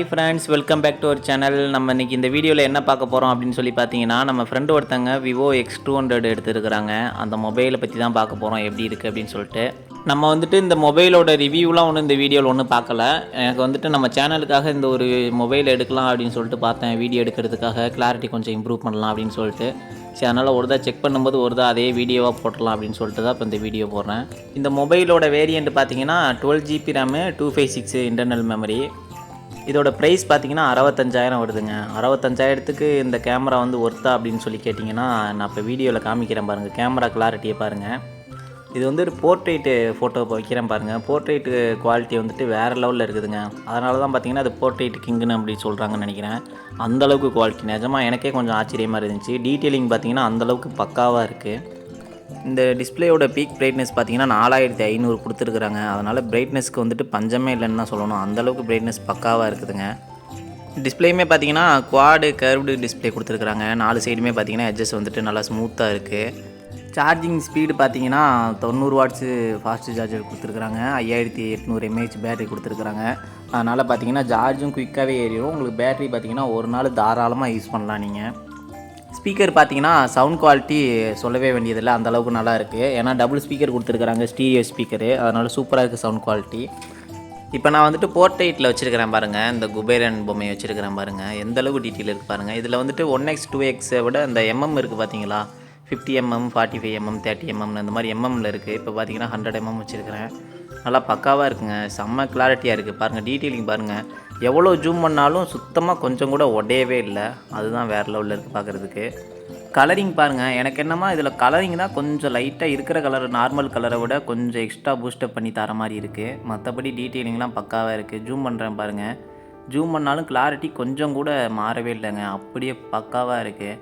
Hi friends welcome back to our channel நம்ம இன்னைக்கு இந்த வீடியோவில் என்ன பார்க்க போகிறோம் அப்படின்னு சொல்லி பார்த்தீங்கன்னா நம்ம ஃப்ரெண்டு ஒருத்தங்க விவோ எக்ஸ் டூ ஹண்ட்ரட் எடுத்துருக்குறாங்க. அந்த மொபைலை பற்றி தான் பார்க்க போகிறோம் எப்படி இருக்குது அப்படின்னு சொல்லிட்டு. நம்ம வந்துட்டு இந்த மொபைலோட ரிவ்யூலாம் ஒன்றும் இந்த வீடியோவில் ஒன்றும் பார்க்கல. எனக்கு வந்துட்டு நம்ம சேனலுக்காக இந்த ஒரு மொபைல் எடுக்கலாம் அப்படின்னு சொல்லிட்டு பார்த்தேன். வீடியோ எடுக்கிறதுக்காக கிளாரிட்டி கொஞ்சம் இம்ப்ரூவ் பண்ணலாம் அப்படின்னு சொல்லிட்டு. சரி அதனால் ஒரு தான் செக் பண்ணும்போது ஒரு தான் அதே வீடியோவாக போட்டுடலாம் அப்படின்னு சொல்லிட்டு தான் இப்போ இந்த வீடியோ போடுறேன். இந்த மொபைலோட வேரியண்ட் பார்த்தீங்கன்னா twelve GB RAM two five six internal memory இதோட ப்ரைஸ் பார்த்தீங்கன்னா அறுபத்தஞ்சாயிரம் வருதுங்க. அறுபத்தஞ்சாயிரத்துக்கு இந்த கேமரா வந்து ஒர்த்தா அப்படின்னு சொல்லி கேட்டிங்கன்னா நான் இப்போ வீடியோவில் காமிக்கிறேன் பாருங்கள் கேமரா கிளாரிட்டியை பாருங்கள் இது வந்து ஒரு போர்ட்ரேட்டு ஃபோட்டோ வைக்கிறேன் பாருங்கள் போர்ட்ரேட்டு குவாலிட்டி வந்துட்டு வேறு லெவலில் இருக்குதுங்க. அதனால தான் பார்த்தீங்கன்னா அது போர்ட்ரேட் கிங்குன்னு அப்படி சொல்கிறாங்கன்னு நினைக்கிறேன். அந்தளவுக்கு குவாலிட்டி நிஜமாக எனக்கே கொஞ்சம் ஆச்சரியமாக இருந்துச்சு. டீட்டெயிலிங் பார்த்தீங்கன்னா அந்தளவுக்கு பக்காவாக இருக்குது இந்த டிஸ்பிளேயோட பீக் பிரைட்னஸ் பார்த்தீங்கன்னா நாலாயிரத்தி ஐநூறு கொடுத்துருக்குறாங்க. அதனால் பிரைட்னஸ்க்கு வந்துட்டு பஞ்சமே இல்லைன்னு தான் சொல்லணும். அந்தளவுக்கு பிரைட்னஸ் பக்காவாக இருக்குதுங்க. டிஸ்பிளேயுமே பார்த்தீங்கன்னா குவாடு கர்வ்டு டிஸ்பிளே கொடுத்துருக்குறாங்க. நாலு சைடுமே பார்த்தீங்கன்னா எட்ஜஸ் வந்துட்டு நல்லா ஸ்மூத்தாக இருக்குது சார்ஜிங் ஸ்பீடு பார்த்தீங்கன்னா தொண்ணூறு வாட்ஸு ஃபாஸ்ட் சார்ஜர் கொடுத்துருக்குறாங்க. ஐயாயிரத்தி எட்நூறு எம்ஏஹெச் பேட்டரி கொடுத்துருக்குறாங்க. அதனால் பார்த்தீங்கன்னா சார்ஜும் குயிக்காகவே ஏறிடும். உங்களுக்கு பேட்டரி பார்த்தீங்கன்னா ஒரு நாள் தாராளமாக யூஸ் பண்ணலாம் நீங்கள் ஸ்பீக்கர் பார்த்தீங்கன்னா சவுண்ட் குவாலிட்டி சொல்லவே வேண்டியதில்லை. அந்தளவுக்கு நல்லாயிருக்கு நல்லா இருக்குது ஏன்னா டபுள் ஸ்பீக்கர் கொடுத்துருக்குறாங்க ஸ்டீரியோ ஸ்பீக்கரு. அதனால் சூப்பராக இருக்குது சவுண்ட் குவாலிட்டி. இப்போ நான் வந்துட்டு போர்ட்ரேட்டில் வச்சுருக்கிறேன் பாருங்கள் இந்த குபேரன் பொம்மையை வச்சுருக்கிறேன் பாருங்கள் எந்த அளவுக்கு டீட்டெயில் இருக்குது பாருங்கள் இதில் வந்துட்டு ஒன் எக்ஸ் டூ எக்ஸை விட இந்த எம்எம் இருக்குது பார்த்தீங்களா fifty MM forty five MM thirty MM அந்த மாதிரி எம்எம்மில் இருக்குது இப்போ பார்த்தீங்கன்னா ஹண்ட்ரட் எம்எம் வச்சுருக்கிறேன். நல்லா பக்காவாக இருக்குங்க. செம்ம கிளாரிட்டியாக இருக்குது பாருங்கள் டீட்டெயிலிங் பாருங்கள் எவ்வளோ ஜூம் பண்ணாலும் சுத்தமாக கொஞ்சம் கூட உடையவே இல்லை. அதுதான் வேறு லெவலில் இருக்குது பார்க்குறதுக்கு கலரிங் பாருங்கள் எனக்கு என்னமா இதில் கலரிங் தான் கொஞ்சம் லைட்டாக இருக்கிற கலர் நார்மல் கலரை விட கொஞ்சம் எக்ஸ்ட்ரா பூஸ்டப் பண்ணி தர மாதிரி இருக்குது மற்றபடி டீட்டெயிலிங்லாம் பக்காவாக இருக்குது ஜூம் பண்ணுறேன் பாருங்கள் ஜூம் பண்ணாலும் கிளாரிட்டி கொஞ்சம் கூட மாறவே இல்லைங்க. அப்படியே பக்காவாக இருக்குது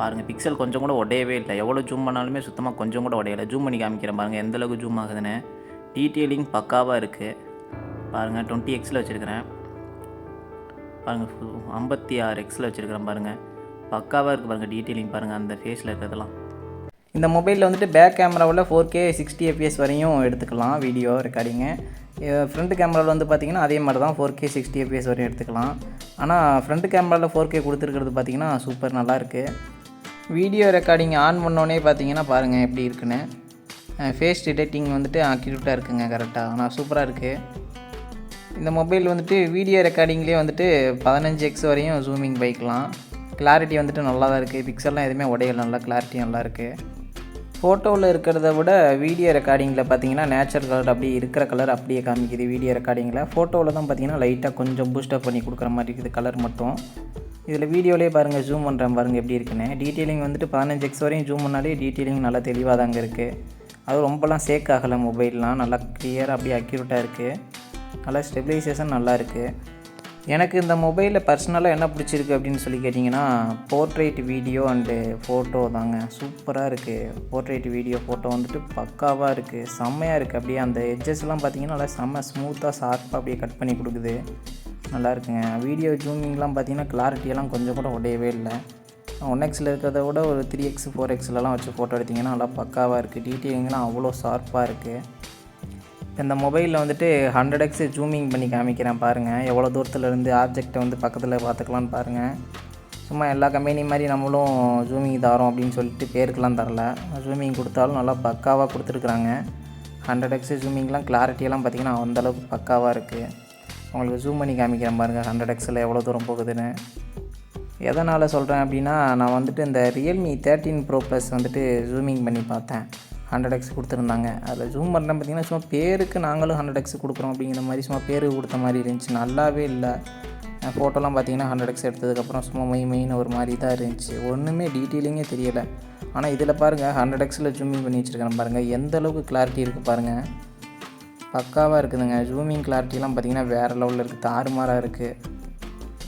பாருங்கள் பிக்சல் கொஞ்சம் கூட உடையவே இல்லை. எவ்வளோ ஜூம் பண்ணாலுமே சுத்தமாக கொஞ்சம் கூட உடையலை. ஜூம் பண்ணி காமிக்கிறேன் பாருங்கள் எந்தளவுக்கு ஜூம் ஆகுதுன்னு. டீட்டெயிலிங் பக்காவாக இருக்குது பாருங்கள் டுவெண்ட்டி எக்ஸில் வச்சுருக்கிறேன். பாருங்கள் ஐம்பத்தி ஆறு எக்ஸில் வச்சுருக்கிறேன் பாருங்கள் பக்காவாக இருக்குது பாருங்கள் டீட்டெயிலிங் பாருங்கள் அந்த ஃபேஸில் இருக்கிறதெல்லாம். இந்த மொபைலில் வந்துட்டு பேக் கேமராவில் ஃபோர் கே சிக்ஸ்டி எஃபிஎஸ் வரையும் எடுத்துக்கலாம் வீடியோ ரெக்கார்டிங்கு ஃப்ரண்ட் கேமராவில் வந்து பார்த்திங்கன்னா அதே மாதிரி தான் ஃபோர் கே சிக்ஸ்டி எஃபிஎஸ் வரையும் எடுத்துக்கலாம். ஆனால் ஃப்ரண்ட் கேமராவில் ஃபோர் கே கொடுத்துருக்கிறது பார்த்திங்கன்னா சூப்பர் நல்லாயிருக்கு வீடியோ ரெக்கார்டிங் ஆன் பண்ணோன்னே பார்த்தீங்கன்னா பாருங்கள் எப்படி இருக்குன்னு. ஃபேஸ் டிடெக்டிங் வந்துட்டு அக்யூரேட்டாக இருக்குங்க கரெக்டாக ஆனால் சூப்பராக இருக்குது இந்த மொபைல் வந்துட்டு வீடியோ ரெக்கார்டிங்லேயே வந்துட்டு பதினஞ்சு எக்ஸ் வரையும் ஜூமிங் பைக்கலாம் கிளாரிட்டி வந்துட்டு நல்லா தான் இருக்குது பிக்சல்லாம் எதுவுமே உடையல. நல்லா கிளாரிட்டி நல்லா இருக்குது ஃபோட்டோவில் இருக்கிறத விட வீடியோ ரெக்கார்டிங்கில் பார்த்தீங்கன்னா நேச்சுரல் கலர் அப்படியே இருக்கிற கலர் அப்படியே காமிக்குது வீடியோ ரெக்கார்டிங்கில் ஃபோட்டோவில் தான் பார்த்தீங்கன்னா லைட்டாக கொஞ்சம் பூஸ்டப் பண்ணி கொடுக்குற மாதிரி இருக்குது கலர் மட்டும். இதில் வீடியோலேயே பாருங்கள் ஜூம் பண்ணுறேன் பாருங்கள் எப்படி இருக்குன்னு. டீட்டெயிலிங் வந்துட்டு பதினஞ்சு எக்ஸ் வரையும் ஜூம் பண்ணாலே டீட்டெயிலிங் நல்லா தெளிவாக தாங்க இருக்குது அது ரொம்பலாம் சேக் ஆகலை மொபைல்லாம் நல்லா கிளியராக அப்படியே அக்யூரேட்டாக இருக்குது நல்லா ஸ்டெபிலைசேஷன் நல்லா இருக்குது எனக்கு இந்த மொபைலில் பர்சனலாக என்ன பிடிச்சிருக்கு அப்படின்னு சொல்லி கேட்டிங்கன்னா போர்ட்ரேட் வீடியோ அண்டு ஃபோட்டோ தாங்க. சூப்பராக இருக்குது போர்ட்ரேட் வீடியோ ஃபோட்டோ வந்துட்டு பக்காவாக இருக்குது செம்மையாக இருக்குது அப்படியே அந்த எட்ஜஸ்லாம் பார்த்தீங்கன்னா நல்லா செம்ம ஸ்மூத்தாக ஷார்ப்பாக அப்படியே கட் பண்ணி கொடுக்குது. நல்லா இருக்குங்க. வீடியோ ஜூமிங்லாம் பார்த்தீங்கன்னா கிளாரிட்டியெல்லாம் கொஞ்சம் கூட உடையவே இல்லை. ஒன் எக்ஸில் இருக்கிறத விட ஒரு த்ரீ எக்ஸ் ஃபோர் எக்ஸ்லலாம் வச்சு ஃபோட்டோ எடுத்திங்கன்னா நல்லா பக்காவாக இருக்குது டீட்டெயிலிங்லாம் அவ்வளோ ஷார்ப்பாக இருக்குது இந்த மொபைலில் வந்துட்டு ஹண்ட்ரட் எக்ஸ் ஜூமிங் பண்ணி காமிக்கிறேன் பாருங்கள் எவ்வளோ தூரத்தில் இருந்து ஆப்ஜெக்டை வந்து பக்கத்தில் பார்த்துக்கலான்னு பாருங்கள் சும்மா எல்லா கம்பெனி மாதிரி நம்மளும் ஜூமிங் தரோம் அப்படின்னு சொல்லிட்டு பேருக்கெலாம் தரல. ஜூமிங் கொடுத்தாலும் நல்லா பக்காவாக கொடுத்துருக்குறாங்க. ஹண்ட்ரட் எக்ஸ் ஜூமிங்லாம் கிளாரிட்டியெல்லாம் பார்த்திங்கன்னா அந்தளவுக்கு பக்காவாக இருக்குது உங்களுக்கு ஜூம் பண்ணி காமிக்கிறேன் பாருங்கள் ஹண்ட்ரட் எக்ஸில் எவ்வளோ தூரம் போகுதுன்னு. எதனால் சொல்கிறேன் அப்படின்னா நான் வந்துட்டு இந்த ரியல்மி தேர்ட்டின் ப்ரோ ப்ளஸ் வந்துட்டு ஜூமிங் பண்ணி பார்த்தேன். ஹண்ட்ரட் எக்ஸ் கொடுத்துருந்தாங்க. அதில் ஜூம் பண்ணுறேன் பார்த்தீங்கன்னா சும்மா பேருக்கு நாங்களும் ஹண்ட்ரட் எக்ஸ் கொடுக்குறோம் அப்படிங்கிற மாதிரி சும்மா பேருக்கு கொடுத்த மாதிரி இருந்துச்சு. நல்லாவே இல்லை. ஃபோட்டோலாம் பார்த்தீங்கன்னா ஹண்ட்ரட் எக்ஸ் எடுத்ததுக்கப்புறம் சும்மா மை மெயின் ஒரு மாதிரி தான் இருந்துச்சு. ஒன்றுமே டீட்டெயிலிங்கே தெரியலை. ஆனால் இதில் பாருங்கள் ஹண்ட்ரட் எக்ஸில் ஜூமிங் பண்ணி வச்சுருக்கேன் பாருங்கள் எந்த அளவுக்கு கிளாரிட்டி இருக்குது பாருங்கள் பக்காவாக இருக்குதுங்க. ஜூமிங் கிளாரிட்டிலாம் பார்த்திங்கன்னா வேறு லெவலில் இருக்குது தாறுமாறாக இருக்குது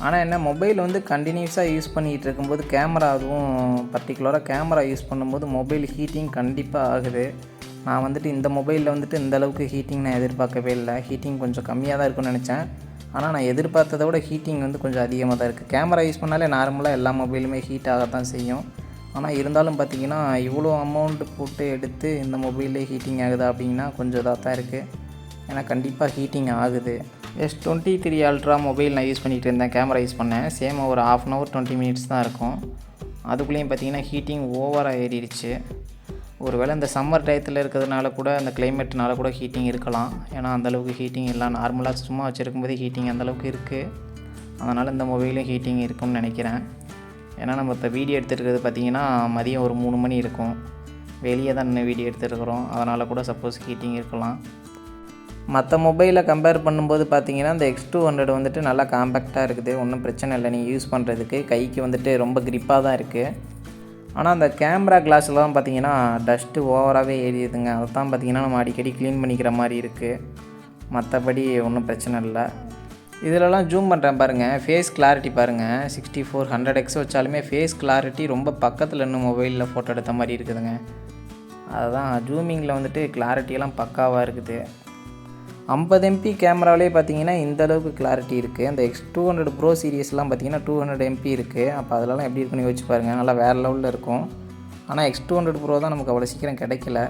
ஆனால் என்ன மொபைல் வந்து கண்டினியூஸாக யூஸ் பண்ணிகிட்டு இருக்கும்போது கேமரா அதுவும் பர்டிகுலராக கேமரா யூஸ் பண்ணும்போது மொபைல் ஹீட்டிங் கண்டிப்பாக ஆகுது. நான் வந்துட்டு இந்த மொபைலில் வந்துட்டு இந்த அளவுக்கு ஹீட்டிங் நான் எதிர்பார்க்கவே இல்லை. ஹீட்டிங் கொஞ்சம் கம்மியாக தான் இருக்கும்னு நினச்சேன். ஆனால் நான் எதிர்பார்த்ததை விட ஹீட்டிங் வந்து கொஞ்சம் அதிகமாக தான் இருக்குது கேமரா யூஸ் பண்ணாலே நார்மலாக எல்லா மொபைலுமே ஹீட் ஆக தான் செய்யும். ஆனால் இருந்தாலும் பார்த்தீங்கன்னா இவ்வளோ அமௌண்ட் போட்டு எடுத்து இந்த மொபைல்லே ஹீட்டிங் ஆகுதா அப்படின்னா கொஞ்சம் இதாக தான் இருக்குது ஏன்னா கண்டிப்பாக ஹீட்டிங் ஆகுது. S twenty three ultra mobile நான் யூஸ் பண்ணிகிட்டு இருந்தேன். கேமரா யூஸ் பண்ணேன். சேம் ஒரு half an hour twenty minutes தான் இருக்கும். அதுக்குள்ளேயும் பார்த்தீங்கன்னா ஹீட்டிங் ஓவராக ஏறிடுச்சு ஒருவேளை இந்த சம்மர் டயத்தில் இருக்கிறதுனால கூட அந்த கிளைமேட்னால கூட ஹீட்டிங் இருக்கலாம். ஏன்னா அந்தளவுக்கு ஹீட்டிங் இல்லை. நார்மலாக சும்மா வச்சுருக்கும்போது ஹீட்டிங் அந்தளவுக்கு இருக்குது அதனால் இந்த மொபைலும் ஹீட்டிங் இருக்கும்னு நினைக்கிறேன். ஏன்னா நம்ம இப்போ வீடியோ எடுத்துருக்கிறது பார்த்தீங்கன்னா மதியம் ஒரு மூணு மணி இருக்கும். வெளியே தான் நின்று வீடியோ எடுத்துருக்குறோம். அதனால் கூட சப்போஸ் ஹீட்டிங் இருக்கலாம். மற்ற மொபைலை கம்பேர் பண்ணும்போது பார்த்தீங்கன்னா இந்த எக்ஸ் டூ ஹண்ட்ரட் வந்துட்டு நல்லா காம்பேக்டாக இருக்குது. ஒன்றும் பிரச்சனை இல்லை. நீங்கள் யூஸ் பண்ணுறதுக்கு கைக்கு வந்துட்டு ரொம்ப க்ரிப்பாக தான் இருக்குது ஆனால் அந்த கேமரா கிளாஸ்லாம் பார்த்தீங்கன்னா டஸ்ட்டு ஓவராகவே ஏறிடுதுங்க. அதை தான் பார்த்தீங்கன்னா நம்ம அடிக்கடி க்ளீன் பண்ணிக்கிற மாதிரி இருக்குது மற்றபடி ஒன்றும் பிரச்சனை இல்லை. இதிலலாம் ஜூம் பண்ணுறேன் பாருங்கள் ஃபேஸ் கிளாரிட்டி பாருங்கள் சிக்ஸ்டி ஃபோர் ஹண்ட்ரட் எக்ஸ் வச்சாலுமே ஃபேஸ் கிளாரிட்டி ரொம்ப பக்கத்தில் இன்னும் மொபைலில் ஃபோட்டோ எடுத்த மாதிரி இருக்குதுங்க. அதுதான் ஜூமிங்கில் வந்துட்டு கிளாரிட்டியெல்லாம் பக்காவாக இருக்குது. ஐம்பது எம்பி கேமராவிலே பார்த்தீங்கன்னா இந்த அளவுக்கு கிளாரிட்டி இருக்குது அந்த எக்ஸ் டூ ஹண்ட்ரட் ப்ரோ சீரியஸ்லாம் பார்த்தீங்கன்னா டூ ஹண்ட்ரட் எம்பி இருக்குது அப்போ அதெல்லாம் எப்படி இருக்குன்னு யோசிச்சு பாருங்கள் நல்லா வேறு லெவலில் இருக்கும். ஆனால் எக்ஸ் டூ ஹண்ட்ரட் ப்ரோ தான் நமக்கு அவ்வளோ சீக்கிரம் கிடைக்கல.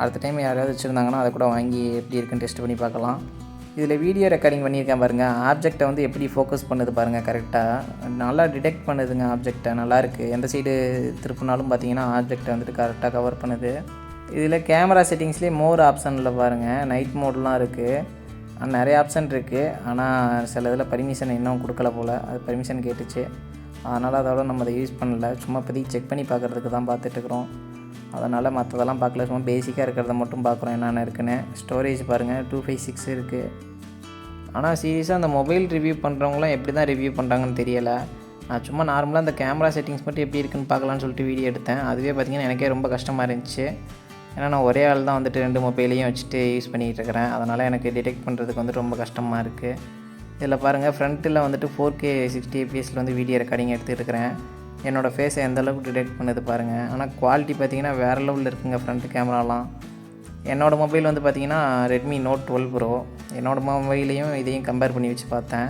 அடுத்த டைம் யாராவது வச்சுருந்தாங்கன்னா அதை கூட வாங்கி எப்படி இருக்குன்னு டெஸ்ட் பண்ணி பார்க்கலாம். இதில் வீடியோ ரெக்கார்டிங் பண்ணியிருக்கேன் பாருங்கள் ஆப்ஜெக்டை வந்து எப்படி ஃபோக்கஸ் பண்ணுது பாருங்கள் கரெக்டாக நல்லா டிடெக்ட் பண்ணுதுங்க ஆப்ஜெக்டை நல்லாயிருக்கு எந்த சைடு திருப்பினாலும் பார்த்தீங்கன்னா ஆப்ஜெக்டை வந்துட்டு கரெக்டாக கவர் பண்ணுது. இதில் கேமரா செட்டிங்ஸ்லேயே மோர் ஆப்ஷனில் பாருங்கள் நைட் மோட்லாம் இருக்குது நிறைய ஆப்ஷன் இருக்குது ஆனால் சில இதில் பர்மிஷன் இன்னும் கொடுக்கல போல். அது பர்மிஷன் கேட்டுச்சு. அதனால் அதோட நம்ம அதை யூஸ் பண்ணல. சும்மா இப்போதைக்கு செக் பண்ணி பார்க்குறதுக்கு தான் பார்த்துட்ருக்குறோம். அதனால் மற்றதெல்லாம் பார்க்கல. சும்மா பேசிக்காக இருக்கிறத மட்டும் பார்க்குறோம். என்னென்ன இருக்குன்னு. ஸ்டோரேஜ் பாருங்கள் டூ ஃபைவ் சிக்ஸ் இருக்குது ஆனால் சீரியஸாக அந்த மொபைல் ரிவ்யூ பண்ணுறவங்களாம் எப்படி தான் ரிவ்யூ பண்ணுறாங்கன்னு தெரியலை. நான் சும்மா நார்மலாக அந்த கேமரா செட்டிங்ஸ் மட்டும் எப்படி இருக்குன்னு பார்க்கலான்னு சொல்லிட்டு வீடியோ எடுத்தேன். அதுவே பார்த்திங்கன்னா எனக்கே ரொம்ப கஷ்டமாக இருந்துச்சு. ஏன்னா நான் ஒரே ஆள் தான் வந்துட்டு ரெண்டு மொபைலையும் வச்சுட்டு யூஸ் பண்ணிகிட்டு இருக்கிறேன் அதனால் எனக்கு டிடெக்ட் பண்ணுறதுக்கு வந்துட்டு ரொம்ப கஷ்டமாக இருக்குது இதில் பாருங்கள் ஃப்ரண்ட்டில் வந்துட்டு ஃபோர் கே சிக்ஸ்டி எபிஎஸில் வந்து வீடியோ ரெக்கார்டிங் எடுத்துருக்கிறேன் என்னோடய ஃபேஸை எந்த அளவுக்கு டிடெக்ட் பண்ணுது பாருங்கள் ஆனால் குவாலிட்டி பார்த்திங்கன்னா வேறு லெவலில் இருக்குங்க ஃப்ரண்ட் கேமராலாம் என்னோடய மொபைல் வந்து பார்த்திங்கன்னா ரெட்மி நோட் டுவெல் ப்ரோ என்னோடய மொபைலையும் இதையும் கம்பேர் பண்ணி வச்சு பார்த்தேன்.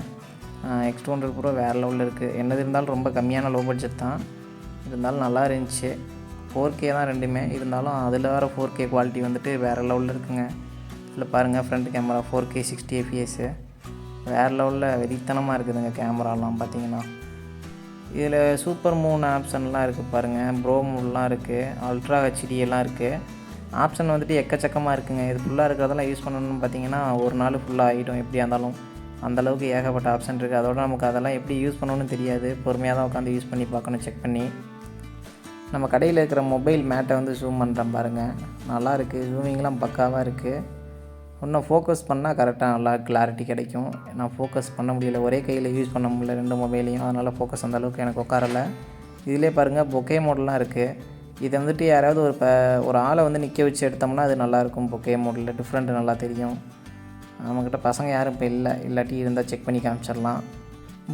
எக்ஸ் டூ ஹண்ட்ரட் ப்ரோ வேறு லெவலில் இருக்குது என்னது இருந்தாலும் ரொம்ப கம்மியான லோ பட்ஜெட் தான். இருந்தாலும் நல்லா இருந்துச்சு. ஃபோர் கே தான் ரெண்டுமே. இருந்தாலும் அதில் வர ஃபோர் கே குவாலிட்டி வந்துட்டு வேறு லெவலில் இருக்குங்க. இதில் பாருங்கள் front camera four K sixty FPS வேறு லெவலில் வெறித்தனமாக இருக்குதுங்க கேமராலாம் பார்த்தீங்கன்னா இதில் சூப்பர் மூன் ஆப்ஷன்லாம் இருக்குது பாருங்கள் ப்ரோ மூட்லாம் இருக்குது அல்ட்ரா ஹெச்டி எல்லாம் இருக்குது ஆப்ஷன் வந்துட்டு எக்கச்சக்கமாக இருக்குங்க. இது ஃபுல்லாக இருக்கிறதெல்லாம் யூஸ் பண்ணணும்னு பார்த்தீங்கன்னா ஒரு நாள் ஃபுல்லாக ஆகிடும் எப்படியா இருந்தாலும். அந்தளவுக்கு ஏகப்பட்ட ஆப்ஷன் இருக்குது அதோட நமக்கு அதெல்லாம் எப்படி யூஸ் பண்ணணும்னு தெரியாது. பொறுமையாக தான் உட்காந்து யூஸ் பண்ணி பார்க்கணும் செக் பண்ணி. நம்ம கடையில் இருக்கிற மொபைல் மேட்டை வந்து ஜூம் பண்ணுறேன் பாருங்கள் நல்லா இருக்குது ஜூமிங்லாம் பக்காவாக இருக்குது இன்னும் ஃபோக்கஸ் பண்ணால் கரெக்டாக நல்லா கிளாரிட்டி கிடைக்கும். நான் ஃபோக்கஸ் பண்ண முடியல. ஒரே கையில் யூஸ் பண்ண முடியல ரெண்டு மொபைலையும் அதனால் ஃபோக்கஸ் அந்த அளவுக்கு எனக்கு உட்காரல. இதிலே பாருங்கள் பொக்கே மோடெலாம் இருக்குது இதை வந்துட்டு யாராவது ஒரு இப்போ ஒரு ஆளை வந்து நிற்க வச்சு எடுத்தோம்னா அது நல்லாயிருக்கும் பொக்கே மோடில் டிஃப்ரெண்ட்டு நல்லா தெரியும். நம்மக்கிட்ட பசங்க யாரும் இப்போ இல்லை. இல்லாட்டி இருந்தால் செக் பண்ணி காமிச்சிடலாம்.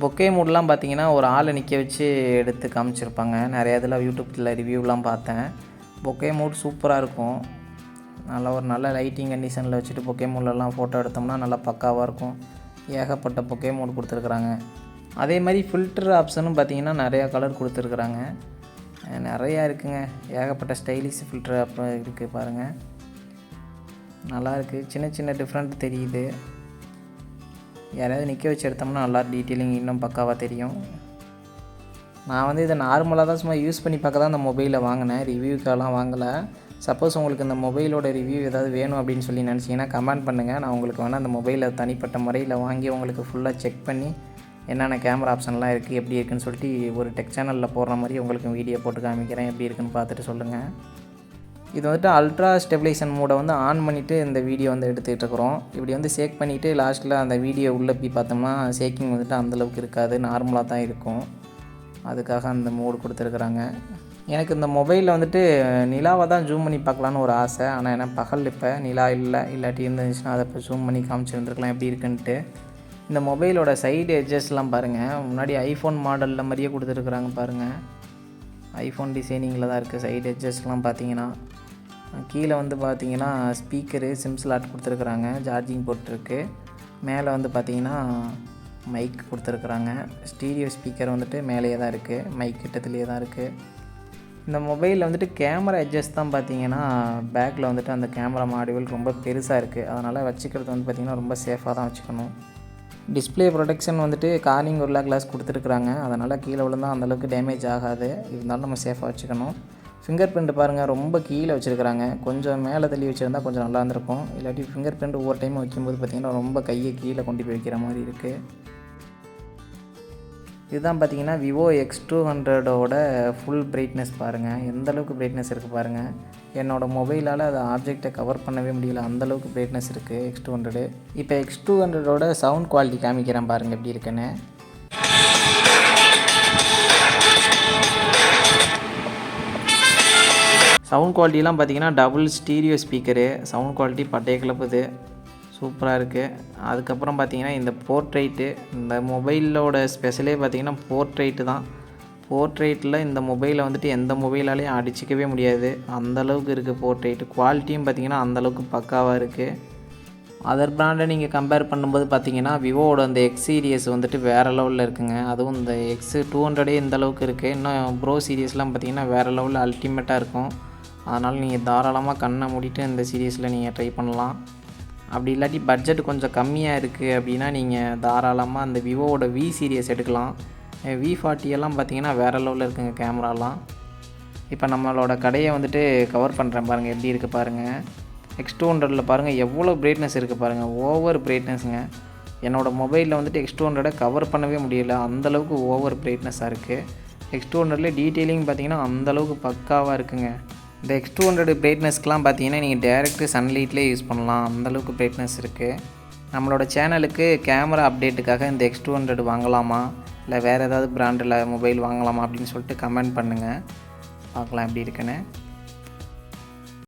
பொக்கே மூடெலாம் பார்த்தீங்கன்னா ஒரு ஆளை நிற்க வச்சு எடுத்து காமிச்சிருப்பாங்க. நிறையா இதில் யூடியூப்பில் ரிவ்யூலாம் பார்த்தேன். பொக்கே மூட் சூப்பராக இருக்கும். நல்லா ஒரு நல்ல லைட்டிங் கண்டிஷனில் வச்சுட்டு பொக்கே மூட்லலாம் ஃபோட்டோ எடுத்தோம்னா நல்லா பக்காவாக இருக்கும். ஏகப்பட்ட பொக்கே மூட் கொடுத்துருக்குறாங்க. அதே மாதிரி ஃபில்டர் ஆப்ஷனும் பார்த்தீங்கன்னா நிறையா கலர் கொடுத்துருக்குறாங்க. நிறையா இருக்குங்க. ஏகப்பட்ட ஸ்டைலிஷ் ஃபில்டர் அப்புறம் இருக்குது பாருங்கள் நல்லா இருக்குது சின்ன சின்ன டிஃப்ரெண்ட் தெரியுது. யாராவது நிற்க வச்சு எடுத்தோம்னா நல்லா டீட்டெயிலிங் இன்னும் பக்காவாக தெரியும். நான் வந்து இதை நார்மலாக தான் சும்மா யூஸ் பண்ணி பார்க்க தான் அந்த மொபைலை வாங்கினேன். ரிவ்யூக்கெல்லாம் வாங்கலை. சப்போஸ் உங்களுக்கு இந்த மொபைலோட ரிவ்யூ ஏதாவது வேணும் அப்படின்னு சொல்லி நினச்சிங்கன்னா கமெண்ட் பண்ணுங்கள் நான் உங்களுக்கு வேணால் அந்த மொபைலை தனிப்பட்ட முறையில் வாங்கி உங்களுக்கு ஃபுல்லாக செக் பண்ணி என்னென்ன கேமரா ஆப்ஷன்லாம் இருக்குது எப்படி இருக்குன்னு சொல்லிட்டு ஒரு டெக் சேனலில் போடுற மாதிரி உங்களுக்கு வீடியோ போட்டு காமிக்கிறேன். எப்படி இருக்குன்னு பார்த்துட்டு சொல்லுங்கள் இது வந்துட்டு அல்ட்ரா ஸ்டெபிலைசன் மோடை வந்து ஆன் பண்ணிவிட்டு இந்த வீடியோ வந்து எடுத்துகிட்டு இருக்கிறோம் இப்படி வந்து சேக் பண்ணிவிட்டு லாஸ்ட்டில் அந்த வீடியோ உள்ளே போய் பார்த்தோம்னா சேக்கிங் வந்துட்டு அந்தளவுக்கு இருக்காது. நார்மலாக தான் இருக்கும். அதுக்காக அந்த மோடு கொடுத்துருக்குறாங்க. எனக்கு இந்த மொபைலில் வந்துட்டு நிலாவை தான் ஜூம் பண்ணி பார்க்கலான்னு ஒரு ஆசை. ஆனால் ஏன்னா பகல் இப்போ. நிலா இல்லை. இல்லாட்டி இருந்துச்சுன்னா அதை இப்போ ஜூம் பண்ணி காமிச்சிருந்துருக்கலாம். எப்படி இருக்குன்ட்டு. இந்த மொபைலோட சைடு எட்ஜஸ்லாம் பாருங்கள் முன்னாடி ஐஃபோன் மாடலில் மாதிரியே கொடுத்துருக்குறாங்க பாருங்கள் ஐஃபோன் டிசைனிங்கில் தான் இருக்குது சைடு எட்ஜஸ்லாம் பார்த்தீங்கன்னா. கீழே வந்து பார்த்தீங்கன்னா ஸ்பீக்கரு சிம் ஸ்லாட் கொடுத்துருக்குறாங்க சார்ஜிங் போட்டிருக்கு. மேலே வந்து பார்த்தீங்கன்னா மைக் கொடுத்துருக்குறாங்க. ஸ்டீரியோ ஸ்பீக்கர் வந்துட்டு மேலேயே தான் இருக்குது மைக் கிட்டத்துலேயே தான் இருக்குது இந்த மொபைலில் வந்துட்டு கேமரா அட்ஜஸ்ட் தான் பார்த்தீங்கன்னா பேக்கில் வந்துட்டு அந்த கேமரா மாடியூல் ரொம்ப பெருசாக இருக்குது அதனால் வச்சுக்கிறது வந்து பார்த்திங்கன்னா ரொம்ப சேஃபாக தான் வச்சுக்கணும். டிஸ்பிளே ப்ரொடெக்ஷன் வந்துட்டு காலிங் ஒரு கிளாஸ் கொடுத்துருக்குறாங்க. அதனால் கீழே விழுந்தால் அந்தளவுக்கு டேமேஜ் ஆகாது. இருந்தாலும் நம்ம சேஃபாக வச்சுக்கணும். ஃபிங்கர் பிரிண்ட் பாருங்கள் ரொம்ப கீழே வச்சுருக்கிறாங்க. கொஞ்சம் மேலே தள்ளி வச்சுருந்தா கொஞ்சம் நல்லா இருந்திருக்கும். இல்லாட்டி ஃபிங்கர் பிரிண்ட் ஒவ்வொரு டைம் வைக்கும்போது பார்த்திங்கன்னா ரொம்ப கையை கீழே கொண்டு போய் வைக்கிற மாதிரி இருக்குது இதுதான் பார்த்தீங்கன்னா விவோ எக்ஸ் டூ ஹண்ட்ரடோட ஃபுல் பிரைட்னஸ் பாருங்கள் எந்த அளவுக்கு பிரைட்னஸ் இருக்குது பாருங்கள் என்னோடய மொபைலால் அது ஆப்ஜெக்டை கவர் பண்ணவே முடியல. அந்தளவுக்கு பிரைட்னஸ் இருக்குது எக்ஸ் டூ ஹண்ட்ரடு இப்போ எக்ஸ் டூ ஹண்ட்ரடோட சவுண்ட் குவாலிட்டி காமிக்கிறேன் பாருங்கள் எப்படி இருக்குன்னு. சவுண்ட் குவாலிட்டிலாம் பார்த்தீங்கன்னா double stereo speaker sound quality பட்டைய கிளப்புது. சூப்பராக இருக்குது அதுக்கப்புறம் பார்த்தீங்கன்னா இந்த போர்ட்ரைட்டு இந்த மொபைலோட ஸ்பெஷலே பார்த்தீங்கன்னா போர்ட்ரைட்டு தான். போர்ட்ரைட்டில் இந்த மொபைலை வந்துட்டு எந்த மொபைலாலையும் அடிச்சிக்கவே முடியாது. அந்த அளவுக்கு இருக்குது போர்ட்ரைட்டு குவாலிட்டியும் பார்த்தீங்கன்னா அந்தளவுக்கு பக்காவாக இருக்குது அதர் பிராண்டை நீங்கள் கம்பேர் பண்ணும்போது பார்த்தீங்கன்னா விவோவோட அந்த எக்ஸ் சீரியஸ் வந்துட்டு வேறு லெவலில் இருக்குங்க. அதுவும் இந்த எக்ஸ் டூ ஹண்ட்ரடே இந்த அளவுக்கு இருக்குது இன்னும் ப்ரோ சீரியஸ்லாம் பார்த்தீங்கன்னா வேறு லெவலில் அல்டிமேட்டாக இருக்கும். அதனால் நீங்கள் தாராளமாக கண்ணை மூடிட்டு இந்த சீரியஸில் நீங்கள் ட்ரை பண்ணலாம். அப்படி இல்லாட்டி பட்ஜெட் கொஞ்சம் கம்மியாக இருக்குது அப்படின்னா நீங்கள் தாராளமாக அந்த விவோவோட வி சீரியஸ் எடுக்கலாம். வி ஃபார்ட்டி எல்லாம் பார்த்தீங்கன்னா வேறு லெவலில் இருக்குங்க கேமராலாம் இப்போ நம்மளோட கடையை வந்துட்டு கவர் பண்ணுறேன் பாருங்கள் எப்படி இருக்குது பாருங்கள் எக்ஸ் டூ ஹண்ட்ரடில் பாருங்கள் எவ்வளோ பிரைட்னஸ் இருக்குது பாருங்கள் ஓவர் பிரைட்னஸ்ங்க என்னோடய மொபைலில் வந்துட்டு எக்ஸ் டூ ஹண்ட்ரடை கவர் பண்ணவே முடியல அந்தளவுக்கு ஓவர் பிரைட்னஸாக இருக்குது எக்ஸ் டூ ஹண்ட்ரட்லேயே டீட்டெயிலிங் பார்த்தீங்கன்னா அந்தளவுக்கு பக்காவாக இருக்குங்க. இந்த எக்ஸ் டூ ஹண்ட்ரட் பிரைட்னஸ்க்கெலாம் பார்த்தீங்கன்னா நீங்கள் டேரெக்டு சன்லைட்லேயே யூஸ் பண்ணலாம். அந்தளவுக்கு பிரைட்னஸ் இருக்குது நம்மளோட சேனலுக்கு கேமரா அப்டேட்டுக்காக இந்த எக்ஸ் டூ ஹண்ட்ரட் வாங்கலாமா? இல்லை வேறு ஏதாவது பிராண்டில் மொபைல் வாங்கலாமா அப்படின்னு சொல்லிட்டு கமெண்ட் பண்ணுங்கள் பார்க்கலாம் எப்படி இருக்குன்னு.